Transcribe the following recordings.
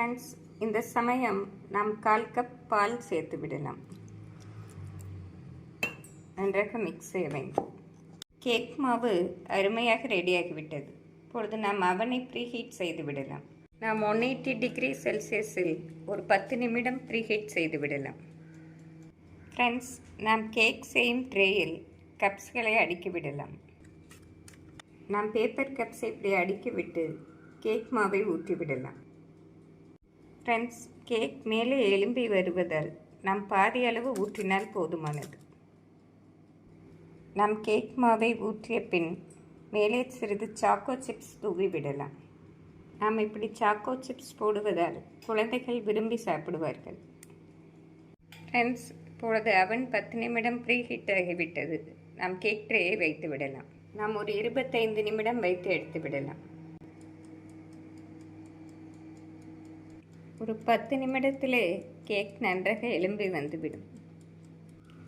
Friends இந்த சமயம் நாம் கால் கப் பால் சேர்த்து விடலாம். நன்றாக மிக்ஸ் செய்ய வேண்டும். கேக் மாவு அருமையாக ரெடியாகிவிட்டது இப்பொழுது நாம் அவனை ப்ரீஹீட் செய்து விடலாம். நாம் ஒன் எயிட்டி டிகிரி செல்சியஸில் ஒரு பத்து நிமிடம் ப்ரீஹீட் செய்து விடலாம். ஃப்ரெண்ட்ஸ் நாம் கேக் செய்யும் ட்ரேயில் கப்ஸ்களை அடுக்கி விடலாம். நாம் பேப்பர் கப்ஸை இப்படி அடுக்கிவிட்டு கேக் மாவை ஊற்றி விடலாம். ஃப்ரெண்ட்ஸ் கேக் மேலே எலும்பி வருவதால் நாம் பாதி அளவு ஊற்றினால் போதுமானது. நாம் கேக் மாவை ஊற்றிய பின் மேலே சிறிது சாக்கோ சிப்ஸ் தூவி விடலாம். நாம் இப்படி சாக்கோ சிப்ஸ் போடுவதால் குழந்தைகள் விரும்பி சாப்பிடுவார்கள். ஃப்ரெண்ட்ஸ் இப்பொழுது அவன் பத்து நிமிடம் ப்ரீ ஹீட் ஆகிவிட்டது. நாம் கேக் ட்ரேயை வைத்து விடலாம். நாம் ஒரு இருபத்தைந்து நிமிடம் வைத்து எடுத்து விடலாம். ஒரு பத்து நிமிடத்திலே கேக் நன்றாக எலும்பி வந்துவிடும்.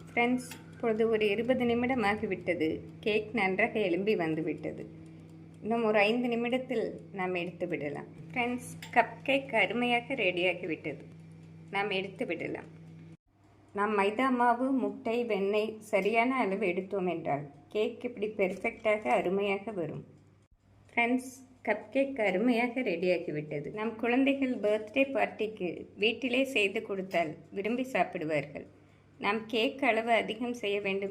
ஃப்ரெண்ட்ஸ் இப்பொழுது ஒரு இருபது நிமிடம் ஆகிவிட்டது கேக் நன்றாக எலும்பி வந்துவிட்டது. இன்னும் ஒரு ஐந்து நிமிடத்தில் நாம் எடுத்து விடலாம். ஃப்ரெண்ட்ஸ் கப் கேக் அருமையாக ரெடியாகிவிட்டது நாம் எடுத்து விடலாம். நாம் மைதா மாவு முட்டை வெண்ணெய் சரியான அளவு எடுத்தோம் என்றால் கேக் இப்படி பெர்ஃபெக்டாக அருமையாக வரும். ஃப்ரெண்ட்ஸ் கப் கேக் அருமையாக ரெடியாகிவிட்டது நம் குழந்தைகள் பர்த்டே பார்ட்டிக்கு வீட்டிலே செய்து கொடுத்தால் விரும்பி சாப்பிடுவார்கள். நாம் கேக் அளவு அதிகம் செய்ய வேண்டும்